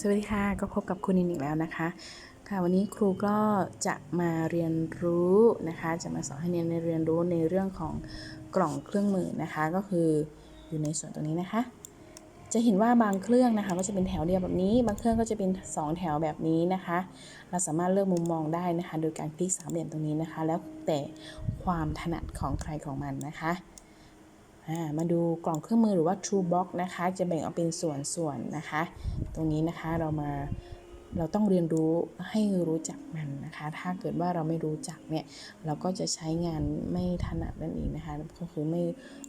สวัสดีค่ะ ก็พบกับคุณนินอีกแล้วนะคะ ค่ะวันนี้ครูก็จะมาเรียนรู้นะคะ จะมาสอนให้เรียนในเรียนรู้ในเรื่องของกล่องเครื่องมือนะคะ ก็คืออยู่ในส่วนตรงนี้นะคะ จะเห็นว่าบางเครื่องนะคะ ก็จะเป็นแถวเดียวแบบนี้ บางเครื่องก็จะเป็น 2 แถวแบบนี้นะคะ เราสามารถเลือกมุมมองได้นะคะ โดยการคลิกสามเหลี่ยมตรงนี้นะคะ แล้วแต่ความถนัดของใครของมันนะคะ มาดูกล่องเครื่องมือหรือว่า True Box นะคะ จะแบ่งออกเป็นส่วนๆนะคะ ตรงนี้นะคะเรามาเราต้องเรียนรู้ให้รู้จักมันนะคะ ถ้าเกิดว่าเราไม่รู้จักเนี่ย เราก็จะใช้งานไม่ถนัดนั่นเองนะคะ ก็คือไม่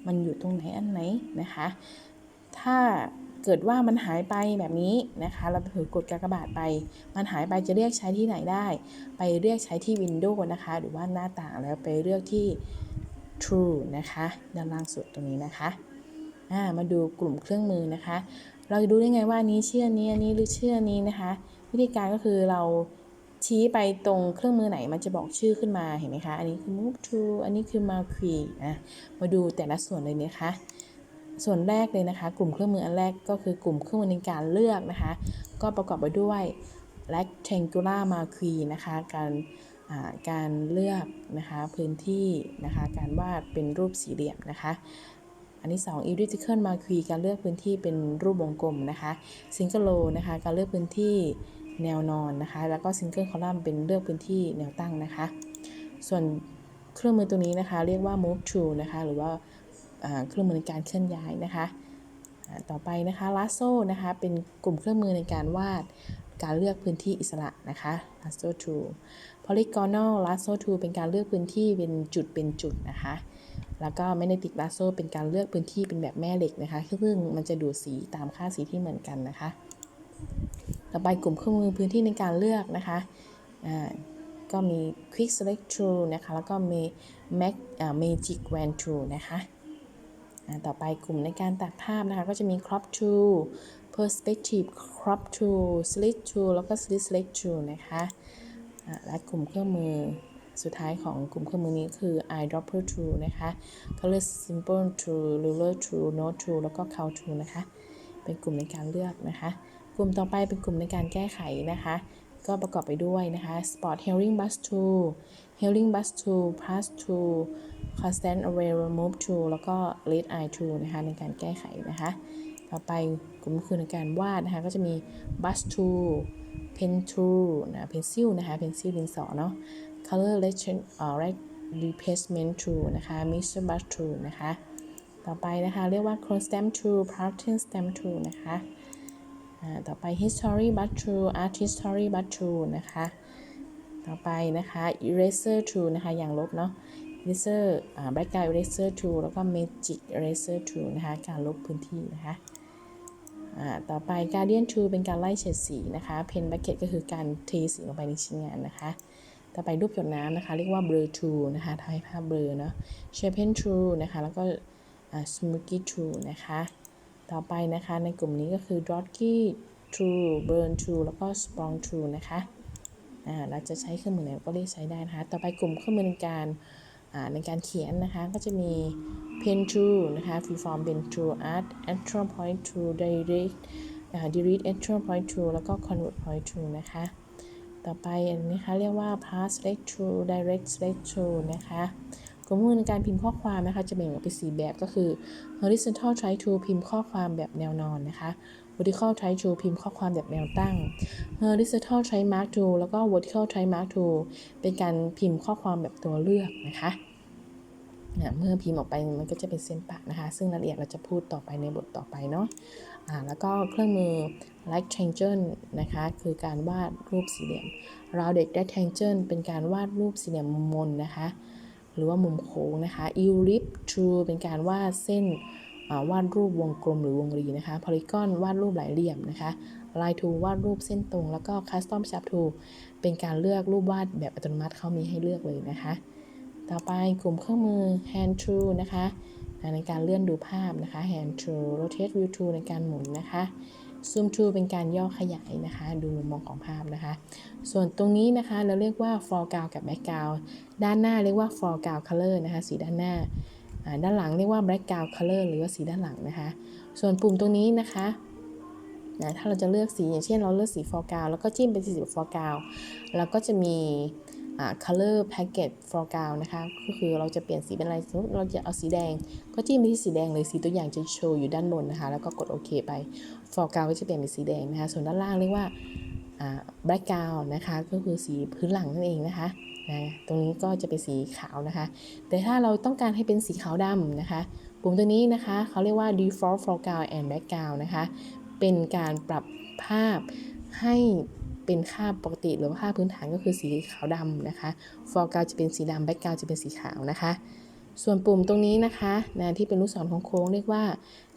มันอยู่ตรงไหนอันไหนนะคะ ถ้าเกิดว่ามันหายไปแบบนี้นะคะ เราถือกดกากบาทไป มันหายไปจะเรียกใช้ที่ไหนได้ ไปเรียกใช้ที่ Windows นะคะ หรือว่าหน้าต่างแล้วไปเลือกที่ True นะคะ ด้านล่างสุดตรงนี้นะคะอ่ามาดูกลุ่มเครื่องมือนะคะ เราจะดูได้ไงว่านี้เชื่อนี้อันนี้หรือเชื่อนี้นะคะ วิธีการก็คือเราชี้ไปตรงเครื่องมือไหนมันจะบอกชื่อขึ้นมาเห็นไหมคะ อันนี้คือ move to อันนี้คือ marquee นะมาดูแต่ละส่วนเลยนะคะ ส่วนแรกเลยนะคะ กลุ่มเครื่องมืออันแรกก็คือกลุ่มเครื่องมือในการเลือกนะคะ ก็ประกอบไปด้วย rectangular marquee นะคะ การ การเลือกนะคะพื้นที่นะคะการวาดเป็นรูปสี่เหลี่ยมนะคะ อันที่2 elliptical marquee การเลือกพื้นที่เป็นรูปวงกลมนะคะ single row นะคะการเลือกพื้นที่แนวนอนนะคะ แล้วก็ single column เป็นเลือกพื้นที่แนวตั้งนะคะ ส่วนเครื่องมือตัวนี้นะคะ เรียกว่า move to นะคะหรือว่าเครื่องมือในการเคลื่อนย้ายนะคะต่อไปนะคะ lasso นะคะเป็นกลุ่มเครื่องมือในการวาด การเลือกพื้นที่อิสระนะคะ lasso tool polygonal lasso tool เป็นการเลือกพื้นที่เป็นจุดเป็นจุดนะคะ แล้วก็ magnetic lasso เป็นการเลือกพื้นที่เป็นแบบแม่เหล็กนะคะซึ่งมันจะดูดสีตามค่าสีที่เหมือนกันนะคะ ต่อไปกลุ่มเครื่องมือพื้นที่ในการเลือกนะคะก็มี quick select tool นะคะ แล้วก็มี magic wand tool นะคะต่อไปกลุ่มในการตัดภาพนะคะ ก็จะมี crop tool perspective crop tool slit tool แล้วก็ slit select tool นะคะและกลุ่มเครื่องมือสุดท้ายของกลุ่มเครื่องมือนี้คือ eyedropper tool นะคะ color symbol tool ruler tool note tool แล้วก็ count tool นะคะ เป็นกลุ่มในการเลือกนะคะ กลุ่มต่อไปเป็นกลุ่มในการแก้ไขนะคะ ก็ประกอบไปด้วยนะคะ spot hearing bus tool hearing bus tool pass tool constant array remove tool แล้วก็ lead eye tool นะคะในการแก้ไขนะคะ ต่อไปกลุ่มคือในการวาดนะคะก็จะมี bus tool pen tool นะ pencil นะคะ pencil ดินสอเนาะ color replacement tool นะคะ mixer brush tool นะคะ ต่อไปนะคะ เรียกว่า chrome stamp tool pattern stamp tool นะคะต่อไป history brush tool art history brush tool นะคะ ต่อไปนะคะ eraser tool นะคะ อย่างลบเนาะ eraser background eraser tool แล้วก็ magic eraser tool นะคะ การลบพื้นที่นะคะ ต่อไป Guardian t o เป็นการไล่เฉดสีนะคะ Pen Bucket ก็คือการเทสีลงไปในชิ้นงานนะคะ ต่อไปรูปหยดน้ำนะคะ เรียกว่า Blur Tool นะคะทำให้ภาพเบลอเนาะ shape n t o นะคะ แล้วก็ Smoky Tool นะคะ ต่อไปนะคะในกลุ่มนี้ก็คือ Dotky Tool Burn Tool แล้วก็ Sprong t o นะคะ เราจะใช้เครื่องมือไหนก็เรียกใช้ได้นะคะ ต่อไปกลุ่มเครื่องมือในการ ในการเขียนนะคะ ก็จะมี pen tool นะคะ freeform pen tool art entry point to direct delete entry point tool แล้วก็ convert point tool นะคะ ต่อไปอันนี้คะเรียกว่า pass select to direct select to นะคะกลุ่มมือในการพิมพ์ข้อความนะคะ จะแบ่งออกเป็น4แบบก็คือ horizontal try to พิมพ์ข้อความแบบแนวนอนนะคะ vertical type tool พิมพ์ข้อความแบบแนวตั้ง horizontal type mark tool แล้วก็ vertical type mark tool เป็นการพิมพ์ข้อความแบบตัวเลือกนะคะนะเมื่อพิมพ์ออกไปมันก็จะเป็นเส้นปะนะคะ ซึ่งรายละเอียดเราจะพูดต่อไปในบทต่อไปเนาะอ่าแล้วก็เครื่องมือ rectangle นะคะ คือการวาดรูปสี่เหลี่ยม rounded rectangle เป็นการวาดรูปสี่เหลี่ยมมุมมนนะคะ หรือว่ามุมโค้งนะคะ ellipse tool เป็นการวาดเส้น วาดรูปวงกลมหรือวงรีนะคะ polygon วาดรูปหลายเหลี่ยมนะคะ line tool วาดรูปเส้นตรง แล้วก็ custom shape tool เป็นการเลือกรูปวาดแบบอัตโนมัติเขามีให้เลือกเลยนะคะ ต่อไปกลุ่มเครื่องมือ hand tool นะคะในการเลื่อนดูภาพนะคะ hand tool rotate view tool ในการหมุนนะคะ zoom tool เป็นการย่อขยายนะคะ ดูมุมมองของภาพนะคะ ส่วนตรงนี้นะคะเราเรียกว่า foreground กับ background ด้านหน้าเรียกว่า foreground color นะคะ สีด้านหน้า ด้านหลังเรียกว่า background color หรือว่าสีด้านหลังนะคะ ส่วนปุ่มตรงนี้นะคะนะถ้าเราจะเลือกสีอย่างเช่นเราเลือกสี foreground แล้วก็จิ้มเป็นสี foreground แล้วก็จะมี color package foreground นะคะ ก็คือเราจะเปลี่ยนสีเป็นอะไรสมมติเราจะเอาสีแดง ก็จิ้มไปที่สีแดงเลยสีตัวอย่างจะโชว์อยู่ด้านบนนะคะ แล้วก็กดโอเคไป foreground ก็จะเปลี่ยนเป็นสีแดงนะคะ ส่วนด้านล่างเรียกว่าอ่า background นะคะ ก็คือสีพื้นหลังนั่นเองนะคะ นะตรงนี้ก็จะเป็นสีขาวนะคะ แต่ถ้าเราต้องการให้เป็นสีขาวดำนะคะ ปุ่มตัวนี้นะคะเขาเรียกว่า default foreground and background นะคะ เป็นการปรับภาพให้เป็นค่าปกติหรือว่าค่าพื้นฐานก็คือสีขาวดำนะคะ foreground จะเป็นสีดำ background จะเป็นสีขาวนะคะ ส่วนปุ่มตรงนี้นะคะนะที่เป็นลูกศรของโค้งเรียกว่า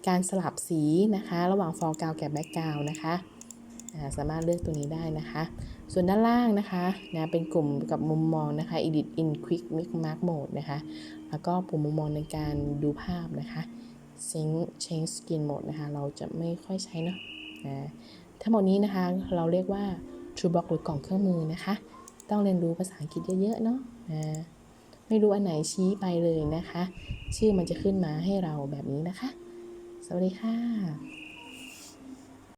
การสลับสีนะคะ ระหว่าง foreground กับ background นะคะ สามารถเลือกตัวนี้ได้นะคะ ส่วนด้านล่างนะคะนะเป็นกลุ่มกับมุมมองนะคะ edit in quick mark mode นะคะ แล้วก็ปุ่มมุมมองในการดูภาพนะคะ sync change skin mode นะคะ เราจะไม่ค่อยใช้เนาะนะทั้งหมดนี้นะคะเราเรียกว่า True Box หรือกล่องเครื่องมือนะคะ ต้องเรียนรู้ภาษาอังกฤษเยอะๆเนาะนะไม่รู้อันไหนชี้ไปเลยนะคะ ชื่อมันจะขึ้นมาให้เราแบบนี้นะคะ สวัสดีค่ะ